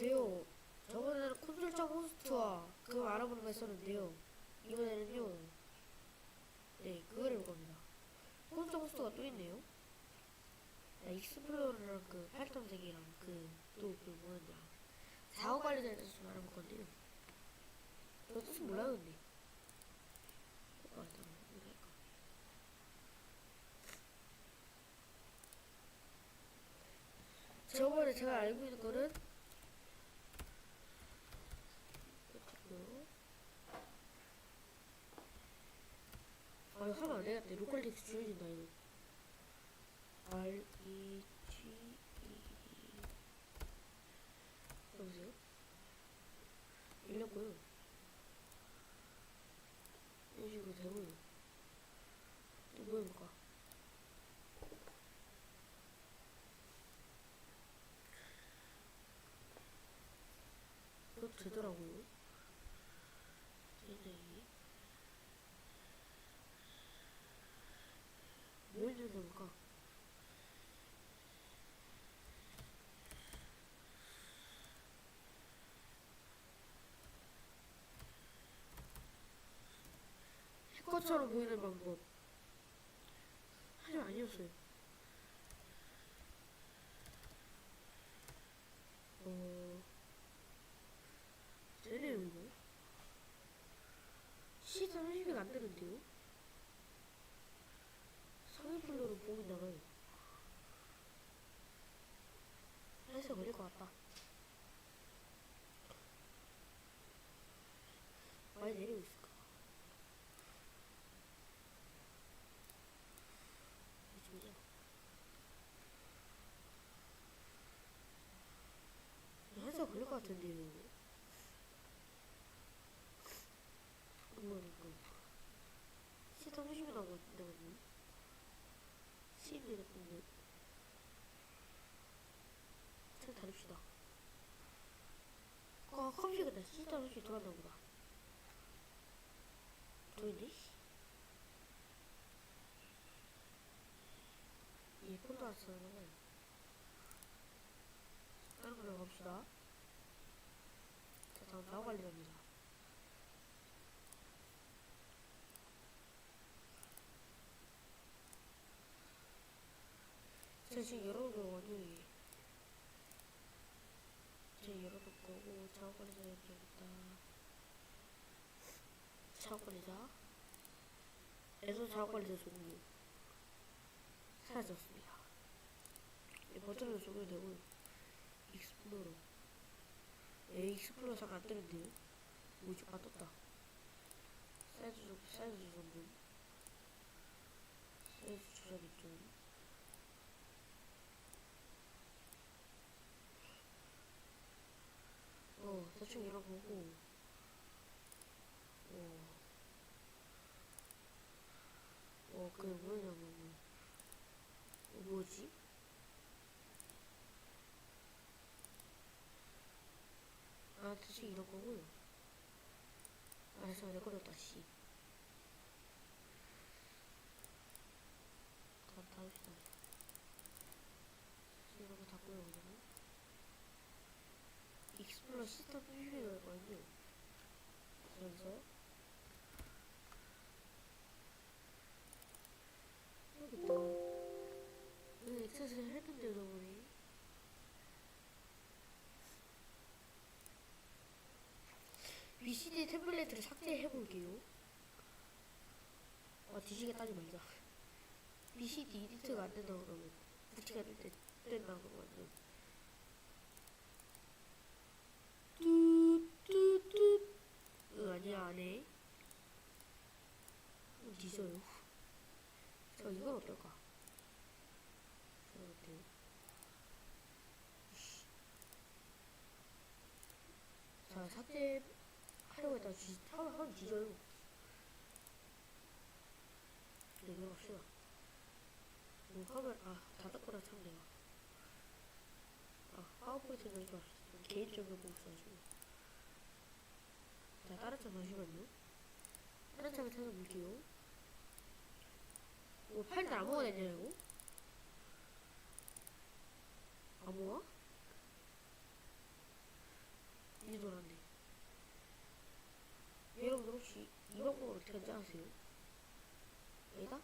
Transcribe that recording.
안녕하세요. 저번에는 콘솔차 호스트와 그거 알아보는 거 했었는데요. 이번에는요. 네, 그걸 해볼 겁니다. 콘솔 호스트가 또 있네요. 야, 익스플로러랑 그 팔점색이랑 그, 또 그 뭐였냐. 관리자에 대해서 좀 알아볼 건데요. 저 뜻은 몰라요, 근데. 아, 일단, 할까. 저번에 제가 알고 있는 거는 그렇고요. 아 하면 안 되겠다. 로컬 텍스 줄여진다 이거. R E G E 여보세요? 열렸고요. 이런 식으로 되고요. 또뭐 해볼까? 이것도 되더라고요. 되네. 뭘 해볼까? 해커처럼 보이는 방법. 하지만 아니었어요. 어, 되네요, 이거. 시선 의식이 안 되는데요? 상위 플로로 보면 나가요. 해서 걸릴 것 같다. 많이 내리고 있을까? 이쪽이야. 해서 걸릴 것 같은데요. 뭐랄까. 시선 의식이 나고 같은데, 맞니? 시인이 나쁜데. 참 다릅시다. 아, 컴퓨터다. 시선 의식이 돌아나 보다. 보이네? 예, 폰도 안 쓰는 거야. 걸로 갑시다. 자, 다음 나우 관리자입니다. 자, 지금 열어놓은 거니. 제 열어놓을 거고, 자우 관리자 여기겠다. 자우 관리자. 에서 자우 관리자 종류. 사라졌습니다. 이 버튼으로 적용되고 익스플로러 에 익스플로러 잘안 뜨는데요? 뭐지? 아 떴다 사이즈 조 사이즈 좀 사이즈 조작이 좀 어, 대충 열어보고 어, 어, 그게 뭐냐면 어, 뭐지? 아, 대충 이런 거고요. 알았어, 내 걸렸다, 씨. 다, 다 합시다. 이런 거 닫고요, 그러면. 익스플로러 시스템 표시가 있거든요. 여기서. BCD 템플레이트를 삭제해 볼게요. 아 뒤지게 따지 말자. BCD 이디트가 안 된다 그러면 부티가 될 때 된다 그러면 뚜뚜뚜 으 아니야 안해. 어, 뒤져요. 저 이건 어떨까? 이씨. 자 삭제 했다가 뒤, 하면, 하면 뒤져요. 네, 이어갑시다. 뭐, 하면, 아, 닫았구나, 참, 내가. 아, 파워포인트 넣지 맙시다. 개인적으로 보고 있어가지고. 자, 다른 창 잠시만요. 다른 창을 찾아볼게요. 뭐, 파일들 아무거나 되냐, 이거? 아무와? 아세요? 에다?